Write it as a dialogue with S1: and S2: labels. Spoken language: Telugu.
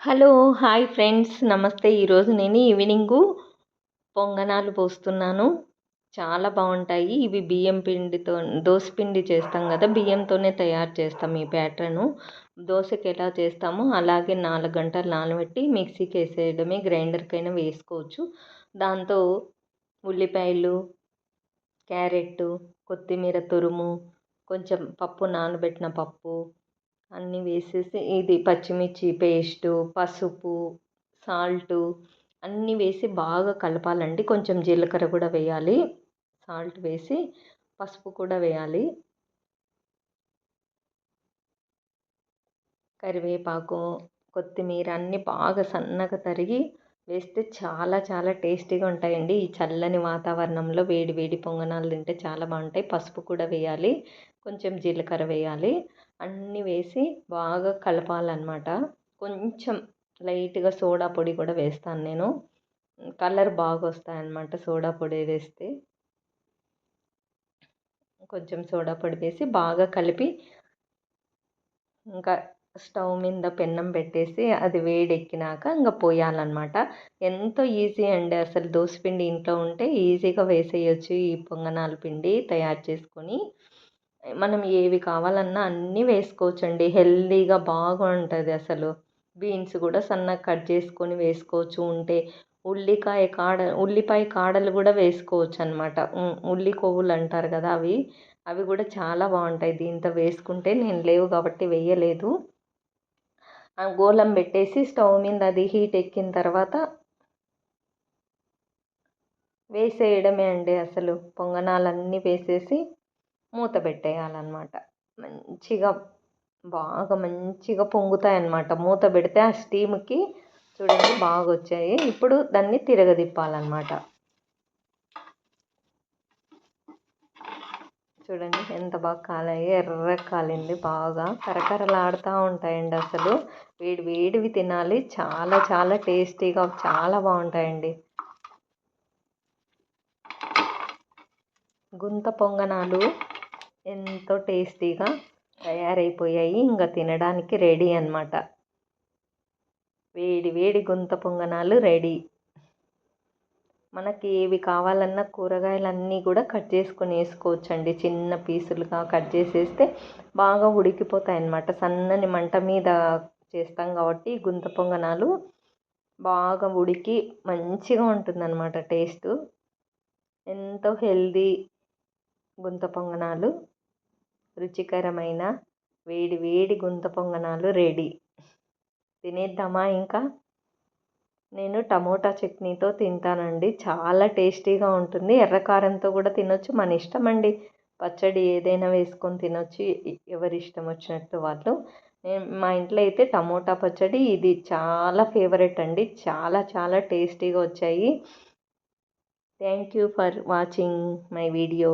S1: Hello hi friends. నమస్తే. ఈరోజు నేను ఈవినింగు పొంగనాలు పోస్తున్నాను. చాలా బాగుంటాయి. ఇవి బియ్యం పిండితో దోశ పిండి చేస్తాం కదా. బియ్యంతోనే తయారు చేస్తాం ఈ ప్యాటర్ను. దోశకి ఎలా చేస్తామో అలాగే నాలుగు గంటలు నానబెట్టి మిక్సీకి వేసేయడమే గ్రైండర్కైనా వేసుకోవచ్చు. దాంతో ఉల్లిపాయలు క్యారెట్ కొత్తిమీర తురుము కొంచెం పప్పు నానబెట్టిన పప్పు అన్నీ వేసేసి ఇది పచ్చిమిర్చి పేస్టు పసుపు సాల్టు అన్నీ వేసి బాగా కలపాలండి. కొంచెం జీలకర్ర కూడా వేయాలి. సాల్ట్ వేసి పసుపు కూడా వేయాలి. కరివేపాకు కొత్తిమీర అన్నీ బాగా సన్నగా తరిగి వేస్తే చాలా చాలా టేస్టీగా ఉంటాయండి. ఈ చల్లని వాతావరణంలో వేడి వేడి పొంగనాలు తింటే చాలా బాగుంటాయి. పసుపు కూడా వేయాలి. కొంచెం జీలకర్ర వేయాలి. అన్నీ వేసి బాగా కలపాలన్నమాట. కొంచెం లైట్గా సోడా పొడి కూడా వేస్తాను నేను. కలర్ బాగా వస్తాయన్నమాట సోడా పొడి వేస్తే. కొంచెం సోడా పొడి వేసి బాగా కలిపి ఇంకా స్టవ్ మీద పెన్నం పెట్టేసి అది వేడెక్కినాక ఇంకా పోయాలన్నమాట. ఎంతో ఈజీ అండి అసలు దోశపిండి ఇంట్లో ఉంటే ఈజీగా వేసేయచ్చు ఈ పొంగనాల పిండి తయారు చేసుకొని. మనం ఏవి కావాలన్నా అన్నీ వేసుకోవచ్చండి. హెల్దీగా బాగుంటుంది అసలు. బీన్స్ కూడా సన్నగా కట్ చేసుకొని వేసుకోవచ్చు. ఉంటే ఉల్లికాయ కాడ ఉల్లిపాయ కాడలు కూడా వేసుకోవచ్చు అనమాట ఉల్లి కొవ్వులు అంటారు కదా అవి. అవి కూడా చాలా బాగుంటాయి. దీంతో వేసుకుంటే నేను లేవు కాబట్టి వేయలేదు. గోళం పెట్టేసి స్టవ్ మీద అది హీట్ ఎక్కిన తర్వాత వేసేయడమే అండి అసలు. పొంగనాలన్నీ వేసేసి మూత పెట్టేయాలన్నమాట. మంచిగా బాగా మంచిగా పొంగుతాయి అన్నమాట మూత పెడితే ఆ స్టీమ్కి చూడండి బాగా వచ్చాయి ఇప్పుడు దాన్ని తిరగదిప్పాలన్నమాట. చూడండి ఎంత బాగా కాలాయి. ఎర్ర కాలింది బాగా. కరకరలాడుతూ ఉంటాయండి అసలు. వేడి వేడివి తినాలి. చాలా చాలా టేస్టీగా చాలా బాగుంటాయండి. గుంత పొంగనాలు ఎంతో టేస్టీగా తయారైపోయాయి. ఇంకా తినడానికి రెడీ అనమాట వేడి వేడి గుంత పొంగనాలు రెడీ. మనకి ఏవి కావాలన్నా కూరగాయలు అన్నీ కూడా కట్ చేసుకొని వేసుకోవచ్చండి. చిన్న పీసులుగా కట్ చేసేస్తే బాగా ఉడికిపోతాయి అన్నమాట. సన్నని మంట మీద చేస్తాం కాబట్టి గుంత పొంగనాలు బాగా ఉడికి మంచిగా ఉంటుందన్నమాట టేస్ట్. ఎంతో హెల్దీ గుంత పొంగనాలు రుచికరమైన వేడి వేడి గుంత పొంగనాలు రెడీ తినేద్దామా ఇంకా? నేను టమోటా చట్నీతో తింటానండి. చాలా టేస్టీగా ఉంటుంది. ఎర్రకారంతో కూడా తినొచ్చు. మన ఇష్టం అండి పచ్చడి ఏదైనా వేసుకొని తినొచ్చు. ఎవరి ఇష్టం వచ్చినట్టు వాళ్ళు. మా ఇంట్లో అయితే టమోటా పచ్చడి ఇది చాలా ఫేవరెట్ అండి. చాలా చాలా టేస్టీగా వచ్చాయి. Thank you for watching my video